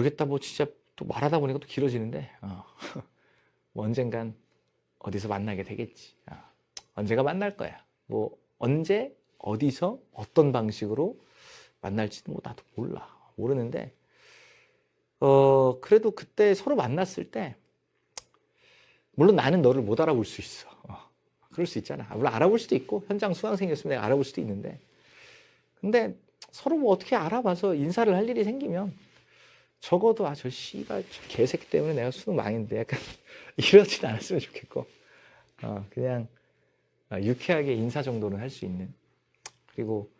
모르겠다 뭐 진짜 또 말하다 보니까 또 길어지는데 어. 뭐 언젠간 어디서 만나게 되겠지. 어. 언제가 만날 거야. 뭐 언제 어디서 어떤 방식으로 만날지도 뭐 나도 몰라. 모르는데 어 그래도 그때 서로 만났을 때 물론 나는 너를 못 알아볼 수 있어. 어. 그럴 수 있잖아. 물론 알아볼 수도 있고 현장 수강생이었으면 내가 알아볼 수도 있는데 근데 서로 뭐 어떻게 알아봐서 인사를 할 일이 생기면 적어도 아 저 씨발 저 개새끼 때문에 내가 수능 망했는데 약간 이러진 않았으면 좋겠고 어, 그냥 어, 유쾌하게 인사 정도는 할 수 있는. 그리고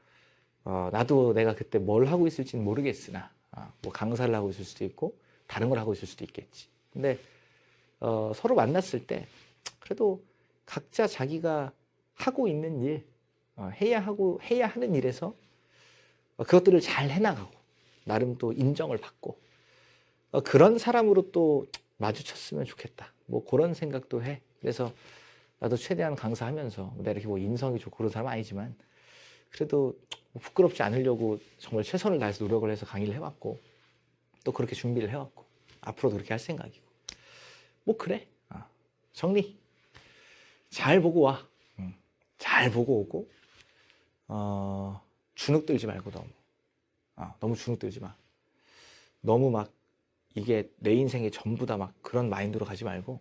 어, 나도 내가 그때 뭘 하고 있을지는 모르겠으나 어, 뭐 강사를 하고 있을 수도 있고 다른 걸 하고 있을 수도 있겠지. 근데 어, 서로 만났을 때 그래도 각자 자기가 하고 있는 일 어, 해야 하고 해야 하는 일에서 어, 그것들을 잘 해나가고 나름 또 인정을 받고 어, 그런 사람으로 또 마주쳤으면 좋겠다. 뭐 그런 생각도 해. 그래서 나도 최대한 강사하면서 내가 이렇게 뭐 인성이 좋고 그런 사람 은 아니지만 그래도 뭐 부끄럽지 않으려고 정말 최선을 다해서 노력을 해서 강의를 해왔고 또 그렇게 준비를 해왔고 앞으로도 그렇게 할 생각이고 뭐 그래. 어, 정리. 잘 보고 와. 응. 잘 보고 오고 어, 주눅 들지 말고 너무. 어, 너무 주눅 들지 마. 너무 막 이게 내 인생의 전부다 막 그런 마인드로 가지 말고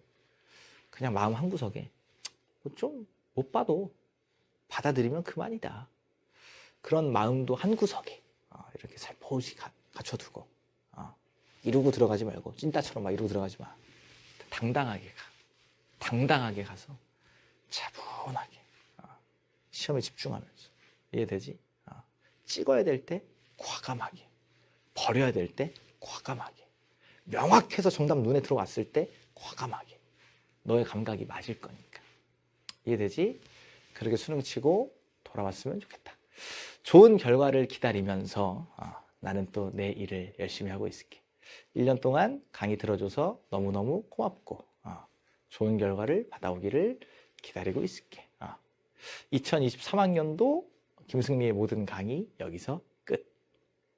그냥 마음 한구석에 뭐 좀못 봐도 받아들이면 그만이다. 그런 마음도 한구석에 어, 이렇게 살포시 가- 갖춰두고 어, 이러고 들어가지 말고 찐따처럼 막 이러고 들어가지 마. 당당하게 가. 당당하게 가서 차분하게 어, 시험에 집중하면서 이해되지? 어, 찍어야 될 때 과감하게 버려야 될 때 과감하게 명확해서 정답 눈에 들어왔을 때 과감하게 너의 감각이 맞을 거니까 이해되지? 그렇게 수능 치고 돌아왔으면 좋겠다 좋은 결과를 기다리면서 어, 나는 또 내 일을 열심히 하고 있을게 1년 동안 강의 들어줘서 너무너무 고맙고 어, 좋은 결과를 받아오기를 기다리고 있을게 어. 2023학년도 김승리의 모든 강의 여기서